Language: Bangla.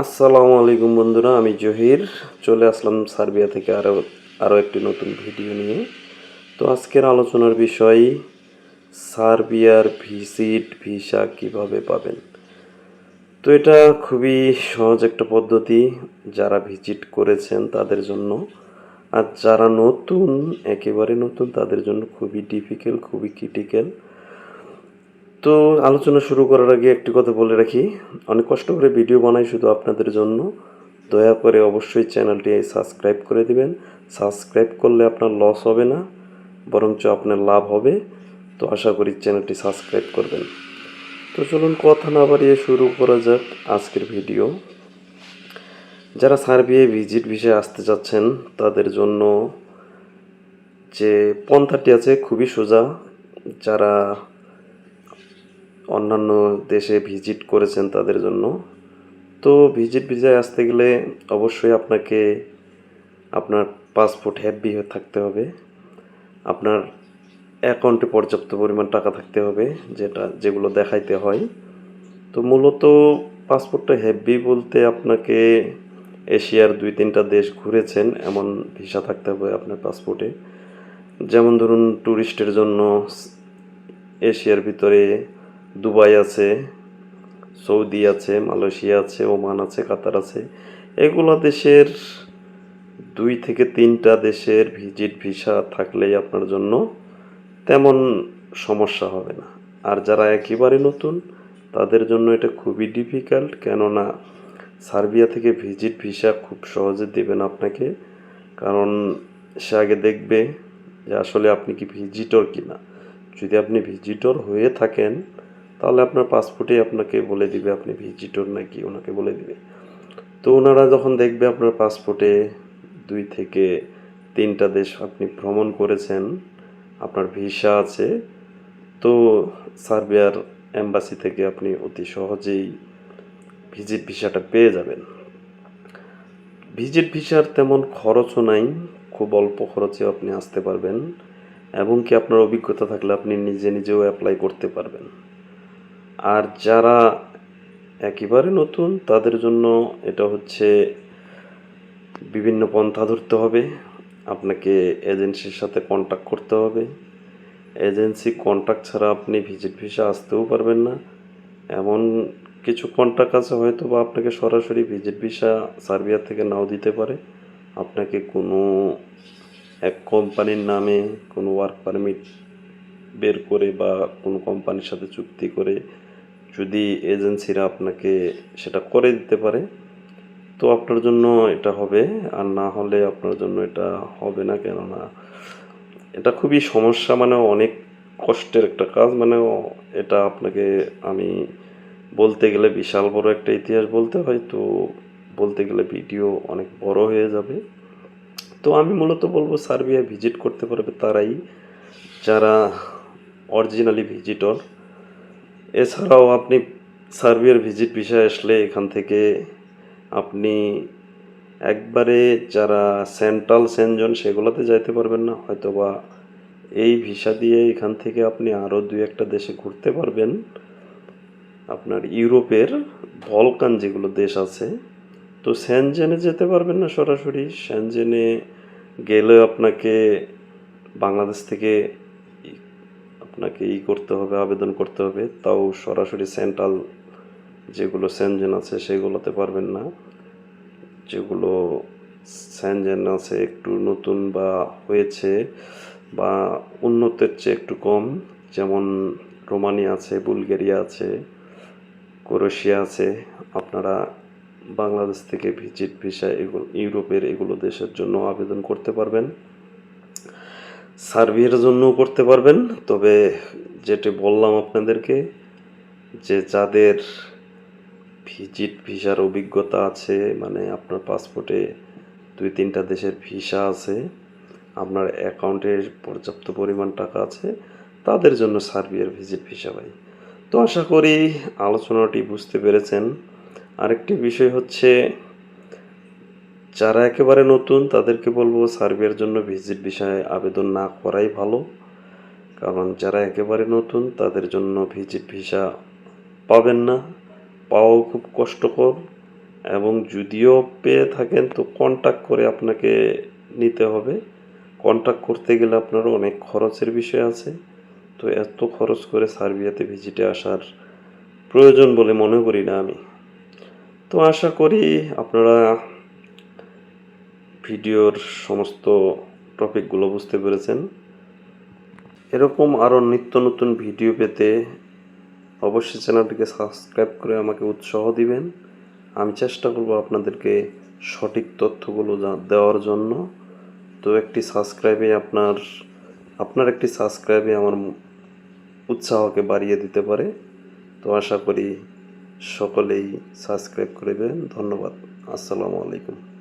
আসসালামু আলাইকুম বন্ধুরা, আমি জহির। চলে আসলাম সার্বিয়া থেকে আরও আরও একটি নতুন ভিডিও নিয়ে। তো আজকের আলোচনার বিষয়, সার্বিয়ার ভিজিট ভিসা কীভাবে পাবেন? তো এটা খুবই সহজ একটা পদ্ধতি, যারা ভিজিট করেছেন তাদের জন্য। আর যারা নতুন, একেবারে নতুন, তাদের জন্য খুবই ডিফিকাল্ট খুবই ক্রিটিক্যাল তো আলোচনা শুরু করার আগে একটি কথা বলে রাখি। অনেক কষ্ট করে ভিডিও বানাই শুধু আপনাদের জন্য। দয়া করে অবশ্যই চ্যানেলটি সাবস্ক্রাইব করে দিবেন। সাবস্ক্রাইব করলে আপনার লস হবে না, বরঞ্চ আপনার লাভ হবে। তো আশা করি চ্যানেলটি সাবস্ক্রাইব করবেন। তো চলুন কথা না বাড়িয়ে শুরু করা যাক আজকের ভিডিও। যারা সার্বিয়ায় ভিজিট ভিসায় আসতে চাচ্ছেন তাদের জন্য যে পন্থাটি আছে খুবই সোজা। যারা অন্যান্য দেশে ভিজিট করেছেন তাদের জন্য। তো ভিজিট ভিসায় আসতে গেলে অবশ্যই আপনাকে আপনার পাসপোর্ট হ্যাপি হয়ে থাকতে হবে। আপনার অ্যাকাউন্টে পর্যাপ্ত পরিমাণ টাকা থাকতে হবে, যেটা, যেগুলো দেখাইতে হয়। তো মূলত পাসপোর্টটা হ্যাপি বলতে আপনাকে এশিয়ার দুই তিনটা দেশ ঘুরেছেন, এমন ভিসা থাকতে হবে আপনার পাসপোর্টে। যেমন ধরুন ট্যুরিস্টের জন্য এশিয়ার ভিতরে দুবাই আছে, সৌদি আছে, মালয়েশিয়া আছে, ওমান আছে, কাতার আছে। এগুলো দেশের দুই থেকে তিনটা দেশের ভিজিট ভিসা থাকলেই আপনার জন্য তেমন সমস্যা হবে না। আর যারা একেবারে নতুন, তাদের জন্য এটা খুবই ডিফিকাল্ট কেননা সার্বিয়া থেকে ভিজিট ভিসা খুব সহজে দেবেন আপনাকে। কারণ সে আগে দেখবে যে আসলে আপনি কি ভিজিটর কিনা। যদি আপনি ভিজিটর হয়ে থাকেন তাহলে আপনার পাসপোর্টে আপনাকে বলে দিবে আপনি ভিজিটর নাকি ওনাকে বলে দিবে। তো ওনারা যখন দেখবে আপনার পাসপোর্টে দুই থেকে তিনটা দেশ আপনি ভ্রমণ করেছেন, আপনার ভিসা আছে, তো সার্বিয়ার এম্বাসি থেকে আপনি অতি সহজেই ভিজিট ভিসাটা পেয়ে যাবেন। ভিজিট ভিসার তেমন খরচও নাই, খুব অল্প খরচে আপনি আসতে পারবেন, এবং কি আপনার অভিজ্ঞতা থাকলে আপনি নিজে নিজেও অ্যাপ্লাই করতে পারবেন। আর যারা একেবারে নতুন, তাদের জন্য এটা হচ্ছে বিভিন্ন পন্থা ধরতে হবে। আপনাকে এজেন্সির সাথে কন্ট্যাক্ট করতে হবে। এজেন্সি কন্ট্যাক্ট ছাড়া আপনি ভিজিট ভিসা আসতেও পারবেন না। এমন কিছু কন্ট্যাক্ট আছে হয়তো বা আপনাকে সরাসরি ভিজিট ভিসা সার্বিয়া থেকে নাও দিতে পারে। আপনাকে কোনো এক কোম্পানির নামে কোনো ওয়ার্ক পারমিট বের করে বা কোনো কোম্পানির সাথে চুক্তি করে যদি এজেন্সিরা আপনাকে সেটা করে দিতে পারে, তো আপনার জন্য এটা হবে। আর না হলে আপনার জন্য এটা হবে না কেননা এটা খুবই সমস্যা মানে অনেক কষ্টের একটা কাজ। মানে এটা আপনাকে আমি বলতে গেলে বিশাল বড় একটা ইতিহাস বলতে হয়, তো বলতে গেলে ভিডিও অনেক বড় হয়ে যাবে। তো আমি মূলত বলব, সার্বিয়া ভিজিট করতে পারবে তারাই, যারা অরিজিনালি ভিজিটর। এছাড়াও আপনি সার্বিয়ার ভিজিট ভিসায় আসলে এখান থেকে আপনি একবারে যারা সেন্ট্রাল সেনজন সেগুলোতে যাইতে পারবেন না, হয়তোবা এই ভিসা দিয়ে এখান থেকে আপনি আরও দুই একটা দেশে ঘুরতে পারবেন। আপনার ইউরোপের বলকান যেগুলো দেশ আছে, তো স্যানজেনে যেতে পারবেন না সরাসরি। স্যানজেনে গেলে আপনাকে বাংলাদেশ থেকে আপনাকে ই করতে হবে, আবেদন করতে হবে। তাও সরাসরি সেন্ট্রাল যেগুলো স্যানজেন আছে সেগুলোতে পারবেন না। যেগুলো স্যানজেন আছে একটু নতুন বা হয়েছে বা উন্নতের চেয়ে একটু কম, যেমন রোমানিয়া আছে, বুলগেরিয়া আছে, ক্রোয়েশিয়া আছে, আপনারা বাংলাদেশ থেকে ভিজিট ভিসা এগুলো, ইউরোপের এগুলো দেশের জন্য আবেদন করতে পারবেন। সার্বিয়ার জন্যও করতে পারবেন, তবে যেটি বললাম আপনাদেরকে, যে যাদের ভিজিট ভিসার অভিজ্ঞতা আছে মানে আপনার পাসপোর্টে দুই তিনটা দেশের ভিসা আছে, আপনার অ্যাকাউন্টে পর্যাপ্ত পরিমাণ টাকা আছে, তাদের জন্য সার্বিয়ার ভিজিট ভিসা ভাই। তো আশা করি আলোচনাটি বুঝতে পেরেছেন। আরেকটি বিষয় হচ্ছে যারা একেবারে নতুন, তাদেরকে বলব সার্বিয়ার জন্য ভিজিট ভিসায় আবেদন না করাই ভালো। কারণ যারা একেবারে নতুন, তাদের জন্য ভিজিট ভিসা পাবেন না। পাওয়াও খুব কষ্টকর এবং যদিও পেয়ে থাকেন, তো কন্ট্যাক্ট করে আপনাকে নিতে হবে। কন্ট্যাক্ট করতে গেলে আপনারও অনেক খরচের বিষয় আছে। তো এত খরচ করে সার্বিয়াতে ভিজিটে আসার প্রয়োজন বলে মনে করি না আমি। তো আশা করি আপনারা ভিডিওর সমস্ত টপিকগুলো বুঝতে পেরেছেন। এরকম আরও নিত্য নতুন ভিডিও পেতে অবশ্যই চ্যানেলটিকে সাবস্ক্রাইব করে আমাকে উৎসাহ দিবেন। আমি চেষ্টা করব আপনাদেরকে সঠিক তথ্যগুলো দেওয়ার জন্য। তো একটি সাবস্ক্রাইবে আপনার আপনার একটি সাবস্ক্রাইবে আমার উৎসাহকে বাড়িয়ে দিতে পারে। তো আশা করি সকলেই সাবস্ক্রাইব করবেন ধন্যবাদ। আসসালামু আলাইকুম।